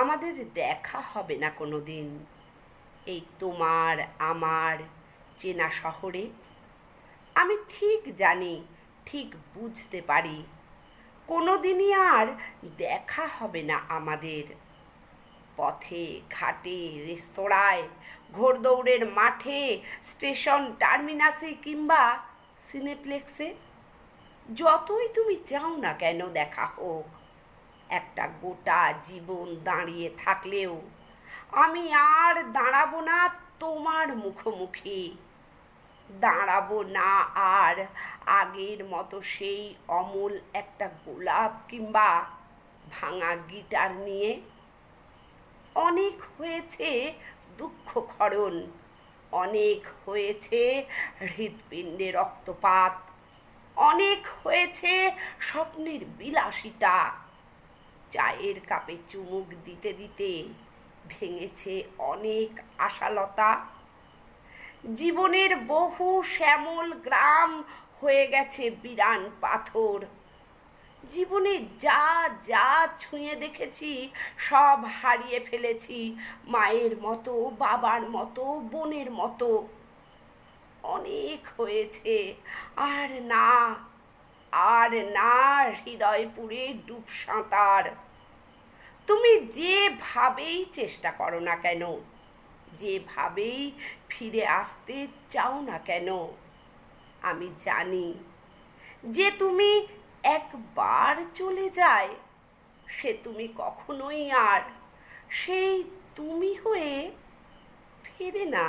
আমাদের দেখা হবে না কোনো দিন এই তোমার, আমার চেনা শহরে। আমি ঠিক জানি, ঠিক বুঝতে পারি। কোনো দিনই আর দেখা হবে না আমাদের। পথে, ঘাটে, রেস্তোরাঁয় ঘোড়দৌড়ের মাঠে, স্টেশন, টার্মিনাসে কিংবা সিনেপ্লেক্সে, যতই তুমি চাও না কেন দেখা হোক একটা গোটা জীবন দাঁড়িয়ে থাকলেও আমি আর দাঁড়াবো না তোমার মুখোমুখি। দাঁড়াবো না আর আগের মতো সেই অমল একটা গোলাপ কিংবা ভাঙা গিটার নিয়ে। অনেক হয়েছে দুঃখ খরণ, অনেক হয়েছে হৃৎপিণ্ডে রক্তপাত, অনেক হয়েছে স্বপ্নের বিলাসিতা। চায়ের কাপে চুমুক দিতে দিতে ভেঙেছে অনেক আশালতা। জীবনের বহু শ্যামল গ্রাম হয়ে গেছে বিরান পাথর। জীবনে যা যা ছুঁয়ে দেখেছি, সব হারিয়ে ফেলেছি মায়ের মতো, বাবার মতো, বোনের মতো। অনেক হয়েছে, আর না আর না হৃদয়পুরে ডুব সাঁতার। তুমি যেভাবেই চেষ্টা করো না কেন, যেভাবেই ফিরে আসতে চাও না কেন, আমি জানি যে তুমি একবার চলে যায়, সে তুমি কখনোই আর, সেই তুমি হয়ে ফেরে না।